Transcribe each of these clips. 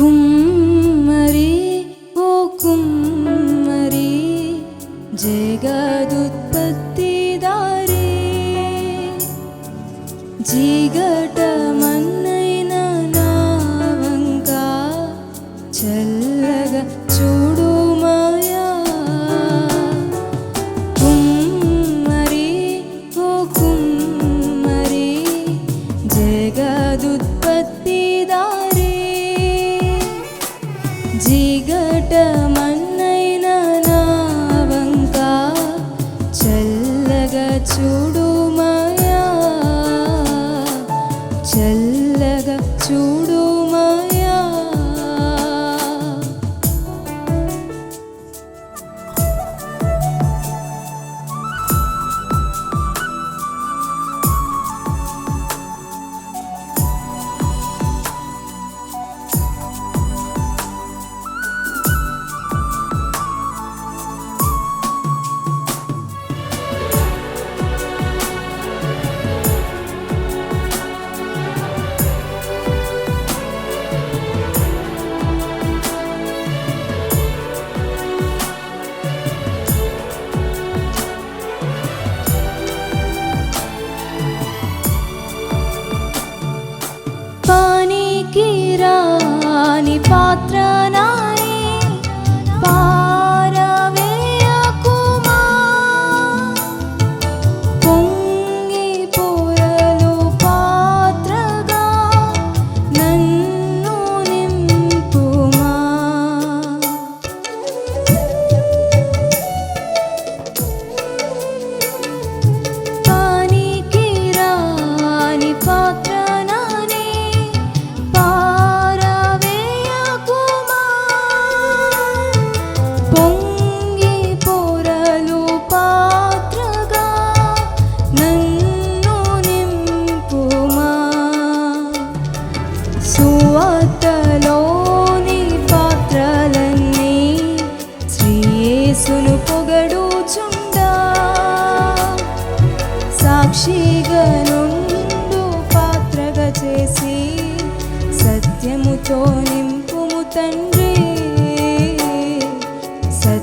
కుమ్మరి ఓ కుమ్మరి జగదుత్పత్తి దారి జీగటమన్నైన నా వంక చల patranai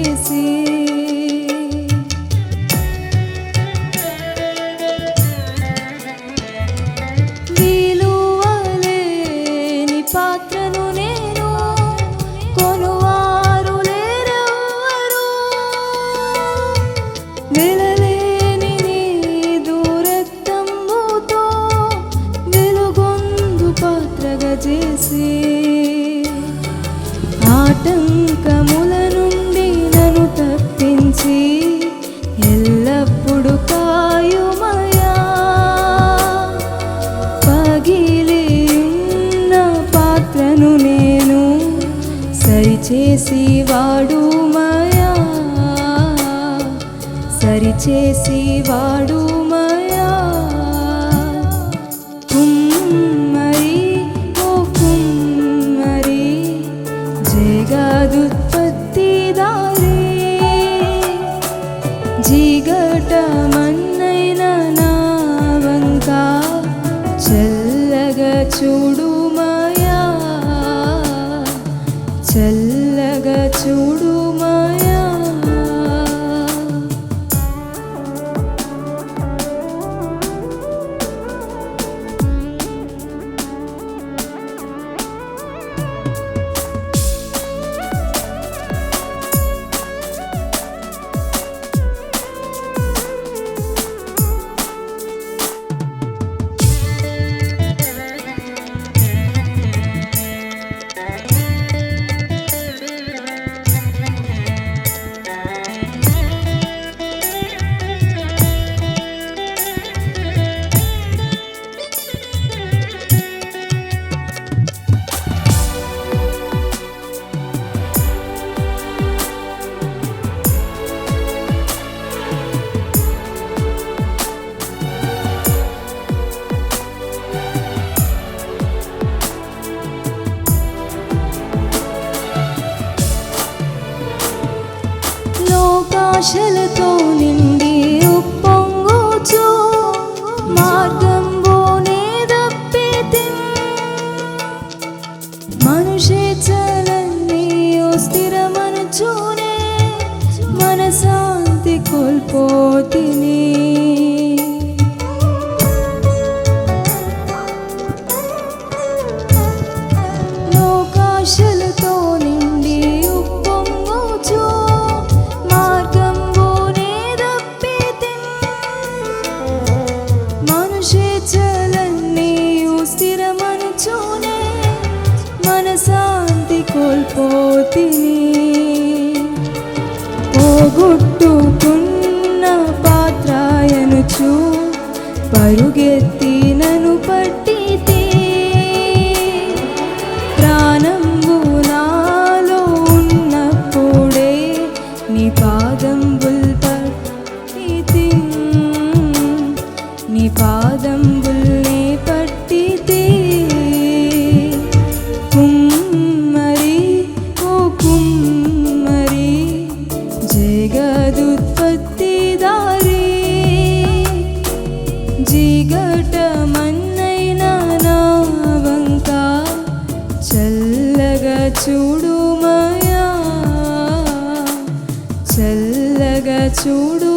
చేసి. విలువలేని పాత్రను నేను కొనువారు లేరెవరు చేసి వాడుమయా సరిచేసి వాడుమయా కుమ్మరి ఓ కుమ్మరి చల్ల আসলে তো তিনি చల్లగా చూడు.